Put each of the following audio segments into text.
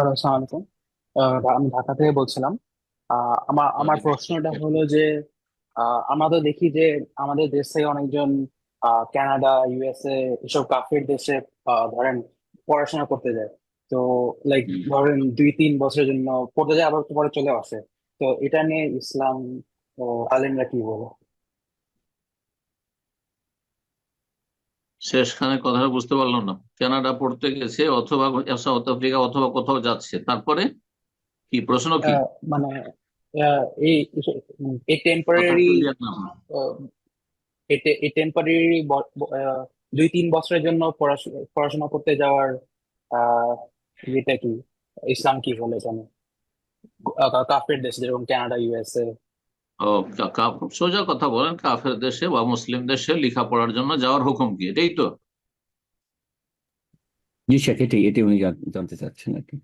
Hello আসসালামু আলাইকুম। আমি ঢাকা থেকে বলছিলাম। আমার আমার প্রশ্নটা হলো যে আমরা তো দেখি যে আমাদের দেশ থেকে অনেকজন আহ, কানাডা ইউএসএ এসব কাফির দেশে ধরেন পড়াশোনা করতে যায়। তো লাইক ধরেন দুই তিন বছরের জন্য পড়তে যায় আবার পরে চলে আসে। তো এটা নিয়ে ইসলাম ও আলেমরা কি বলে? শেষখানে কথাটা বুঝতে পারলাম না। কানাডা পড়তে গেছে অথবা সাউথ আফ্রিকা অথবা কোথাও যাচ্ছে। তারপরে কি প্রশ্ন কি? মানে এই টেম্পোরারি। এই টেম্পোরারি দুই তিন বছরের জন্য পড়াশোনা করতে যাওয়ার আহ ইয়েটা কি? ইসলাম কি বলে জানো কাফের দেশ যেরকম কানাডা ইউএসএ। সোজা কথা বলেন কাফের দেশে বা মুসলিম দেশে লেখাপড়ার জন্য যাওয়ার হুকুম কি? এটাই তো। জি শেখ এটাই এটাই উনি জানতে চাচ্ছেন আর কি।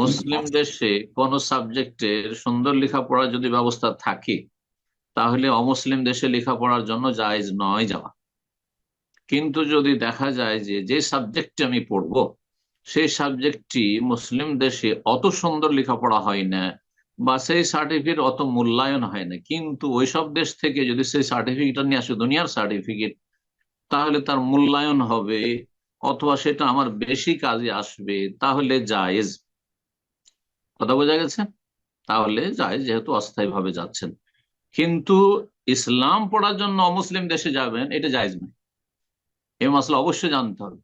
মুসলিম দেশে কোন সাবজেক্টের সুন্দর লেখাপড়ার যদি ব্যবস্থা থাকে তাহলে অমুসলিম দেশে লেখাপড়ার জন্য জায়েজ নয় যাওয়া। কিন্তু যদি দেখা যায় যে যে সাবজেক্টটি আমি পড়ব সেই সাবজেক্টটি মুসলিম দেশে অত সুন্দর লেখাপড়া হয় না বা সেই সার্টিফিকেট অত মূল্যায়ন হয় না। কিন্তু ওইসব দেশ থেকে যদি সেই সার্টিফিকেটটা নিয়ে আসে, দুনিয়ার সার্টিফিকেট তাহলে তার মূল্যায়ন হবে, অথবা সেটা আমার বেশি কাজে আসবে, তাহলে জায়েজ। কথা বোঝা গেছে? তাহলে জায়েজ যেহেতু অস্থায়ী ভাবে যাচ্ছেন। কিন্তু ইসলাম পড়ার জন্য অমুসলিম দেশে যাবেন, এটা জায়েজ নয়। এই মশলা অবশ্যই জানতে হবে।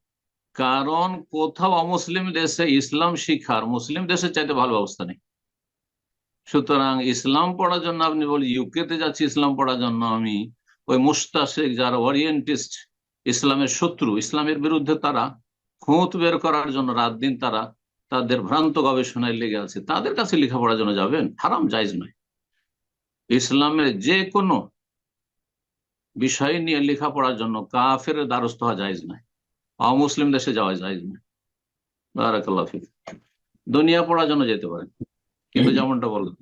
কারণ কোথাও অমুসলিম দেশে ইসলাম শিখার মুসলিম দেশের চাইতে ভালো ব্যবস্থা নেই। সুতরাং ইসলাম পড়ার জন্য আপনি বলি ইউকে তে যাচ্ছি, ইসলাম পড়ার জন্য আমি। ওই মুস্তাশেক যারা ওরিয়েন্টিস্ট ইসলামের শত্রু, ইসলামের বিরুদ্ধে তারা খুঁত বের করার জন্য রাত দিন তারা তাদের ভ্রান্ত গবেষণায় লেগে আছে। তাদের কাছে লেখাপড়ার জন্য যাবেন? হারাম, জায়জ নয়। ইসলামের যে কোনো বিষয় নিয়ে লেখাপড়ার জন্য কাফের দ্বারস্থ হওয়া জায়জ নয়। অমুসলিম দেশে যাওয়া জায়জ বারাকাল্লাহ দুনিয়া পড়ার জন্য যেতে পারেন। কিন্তু যেমনটা বললেন।